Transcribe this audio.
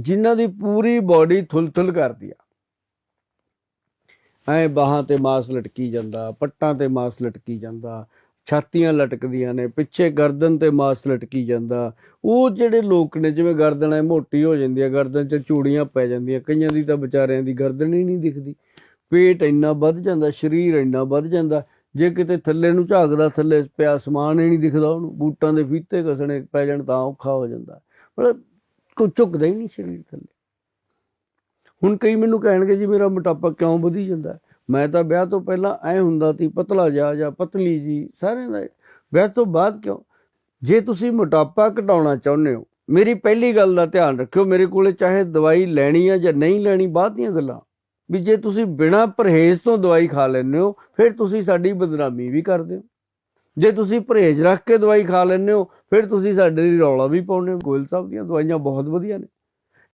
ਜਿਨ੍ਹਾਂ ਦੀ ਪੂਰੀ ਬਾਡੀ ਥੁਲਥੁਲ ਕਰਦੀ ਆ। ਐ ਬਾਹਾਂ ਤੇ ਮਾਸ ਲਟਕੀ ਜਾਂਦਾ, ਪੱਟਾਂ ਤੇ ਮਾਸ ਲਟਕੀ ਜਾਂਦਾ, ਛਾਤੀਆਂ ਲਟਕਦੀਆਂ ਨੇ, ਪਿੱਛੇ ਗਰਦਨ ਤੇ ਮਾਸ ਲਟਕੀ ਜਾਂਦਾ। ਉਹ ਜਿਹੜੇ ਲੋਕ ਨੇ, ਜਿਵੇਂ ਗਰਦਨ ਐ ਮੋਟੀ ਹੋ ਜਾਂਦੀ ਹੈ ਗਰਦਨ 'ਚ ਚੂੜੀਆਂ ਪੈ ਜਾਂਦੀਆਂ, ਕਈਆਂ ਦੀ ਤਾਂ ਵਿਚਾਰਿਆਂ ਦੀ ਗਰਦਨ ਹੀ ਨਹੀਂ ਦਿਖਦੀ। ਪੇਟ ਇੰਨਾ ਵੱਧ ਜਾਂਦਾ, ਸਰੀਰ ਇੰਨਾ ਵੱਧ ਜਾਂਦਾ, ਜੇ ਕਿਤੇ ਥੱਲੇ ਨੂੰ ਝਾਕਦਾ, ਥੱਲੇ ਪਿਆ ਸਮਾਨ ਹੀ ਨਹੀਂ ਦਿਖਦਾ ਉਹਨੂੰ, ਬੂਟਾਂ ਦੇ ਫੀਤੇ ਕਸਣੇ ਪੈ ਜਾਣ ਤਾਂ ਔਖਾ ਹੋ ਜਾਂਦਾ। ਮਤਲਬ ਕੋਈ ਝੁਕਦਾ ਹੀ ਨਹੀਂ ਸਰੀਰ ਥੱਲੇ। ਹੁਣ ਕਈ ਮੈਨੂੰ ਕਹਿਣਗੇ ਜੀ, ਮੇਰਾ ਮੋਟਾਪਾ ਕਿਉਂ ਵਧੀ ਜਾਂਦਾ ਮੈਂ ਤਾਂ ਵਿਆਹ ਤੋਂ ਪਹਿਲਾਂ ਐ ਹੁੰਦਾ ਸੀ, ਪਤਲਾ ਜਾ ਜਾਂ ਪਤਲੀ ਜੀ, ਸਾਰਿਆਂ ਦਾ ਵਿਆਹ ਤੋਂ ਬਾਅਦ ਕਿਉਂ? ਜੇ ਤੁਸੀਂ ਮੋਟਾਪਾ ਘਟਾਉਣਾ ਚਾਹੁੰਦੇ ਹੋ, ਮੇਰੀ ਪਹਿਲੀ ਗੱਲ ਦਾ ਧਿਆਨ ਰੱਖਿਓ, ਮੇਰੇ ਕੋਲੇ ਚਾਹੇ ਦਵਾਈ ਲੈਣੀ ਆ ਜਾਂ ਨਹੀਂ ਲੈਣੀ, ਬਾਅਦ ਦੀਆਂ ਗੱਲਾਂ। ਵੀ ਜੇ ਤੁਸੀਂ ਬਿਨਾਂ ਪਰਹੇਜ਼ ਤੋਂ ਦਵਾਈ ਖਾ ਲੈਂਦੇ ਹੋ, ਫਿਰ ਤੁਸੀਂ ਸਾਡੀ ਬਦਨਾਮੀ ਵੀ ਕਰਦੇ ਹੋ ਜੇ ਤੁਸੀਂ ਪਰਹੇਜ਼ ਰੱਖ ਕੇ ਦਵਾਈ ਖਾ ਲੈਂਦੇ ਹੋ, ਫਿਰ ਤੁਸੀਂ ਸਾਡੇ ਲਈ ਰੌਲਾ ਵੀ ਪਾਉਂਦੇ ਹੋ। ਗੋਇਲ ਸਾਹਿਬ ਦੀਆਂ ਦਵਾਈਆਂ ਬਹੁਤ ਵਧੀਆ ਨੇ।